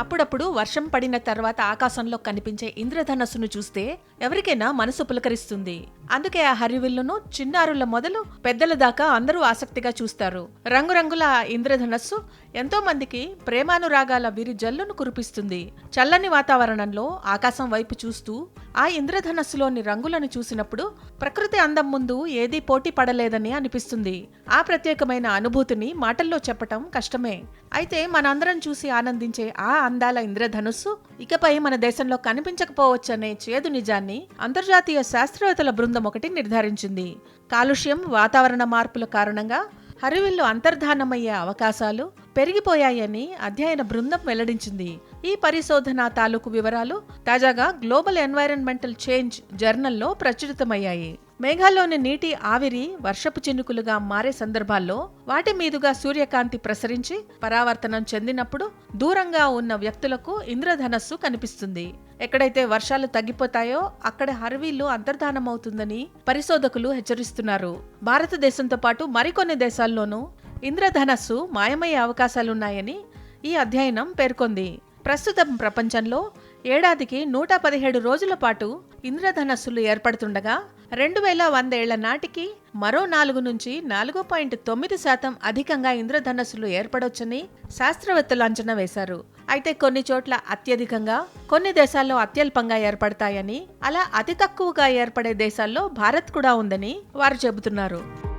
అప్పుడప్పుడు వర్షం పడిన తర్వాత ఆకాశంలో కనిపించే ఇంద్రధనస్సును చూస్తే ఎవరికైనా మనసు పులకరిస్తుంది. అందుకే ఆ హరివిల్లును చిన్నారుల మొదలు పెద్దల దాకా అందరూ ఆసక్తిగా చూస్తారు. రంగురంగుల ఇంద్రధనస్సు ఎంతో మందికి ప్రేమానురాగాల విరి జల్లును కురిపిస్తుంది. చల్లని వాతావరణంలో ఆకాశం వైపు చూస్తూ ఆ ఇంద్రధనస్సులోని రంగులను చూసినప్పుడు ప్రకృతి అందం ముందు ఏదీ పోటీ పడలేదని అనిపిస్తుంది. ఆ ప్రత్యేకమైన అనుభూతిని మాటల్లో చెప్పటం కష్టమే. అయితే మనందరం చూసి ఆనందించే ఆ అందాల ఇంద్రధనుస్సు ఇకపై మన దేశంలో కనిపించకపోవచ్చనే చేదు నిజాన్ని అంతర్జాతీయ శాస్త్రవేత్తల బృందం ఒకటి నిర్ధారించింది. కాలుష్యం వాతావరణ మార్పుల కారణంగా హరివిల్లు అంతర్ధానమయ్యే అవకాశాలు పెరిగిపోయాయని అధ్యయన బృందం వెల్లడించింది. ఈ పరిశోధన తాలూకు వివరాలు తాజాగా గ్లోబల్ ఎన్వైరన్మెంటల్ చేంజ్ జర్నల్లో ప్రచురితమయ్యాయి. మేఘాల్లోని నీటి ఆవిరి వర్షపు చినుకులుగా మారే సందర్భాల్లో వాటి మీదుగా సూర్యకాంతి ప్రసరించి పరావర్తనం చెందినప్పుడు దూరంగా ఉన్న వ్యక్తులకు ఇంద్రధనస్సు కనిపిస్తుంది. ఎక్కడైతే వర్షాలు తగ్గిపోతాయో అక్కడ హర్వీలు అంతర్ధానమవుతుందని పరిశోధకులు హెచ్చరిస్తున్నారు. భారతదేశంతో పాటు మరికొన్ని దేశాల్లోనూ ఇంద్రధనస్సు మాయమయ్యే అవకాశాలున్నాయని ఈ అధ్యయనం పేర్కొంది. ప్రస్తుతం ప్రపంచంలో ఏడాదికి నూట పదిహేడు రోజుల పాటు ఇంద్రధనస్సులు ఏర్పడుతుండగా రెండు వేల వందేళ్ళ నాటికి మరో నాలుగు నుంచి నాలుగు పాయింట్ తొమ్మిది శాతం అధికంగా ఇంద్రధనస్సులు ఏర్పడొచ్చని శాస్త్రవేత్తలు అంచనా వేశారు. అయితే కొన్ని చోట్ల అత్యధికంగా కొన్ని దేశాల్లో అత్యల్పంగా ఏర్పడతాయని అలా అతి తక్కువగా ఏర్పడే దేశాల్లో భారత్ కూడా ఉందని వారు చెబుతున్నారు.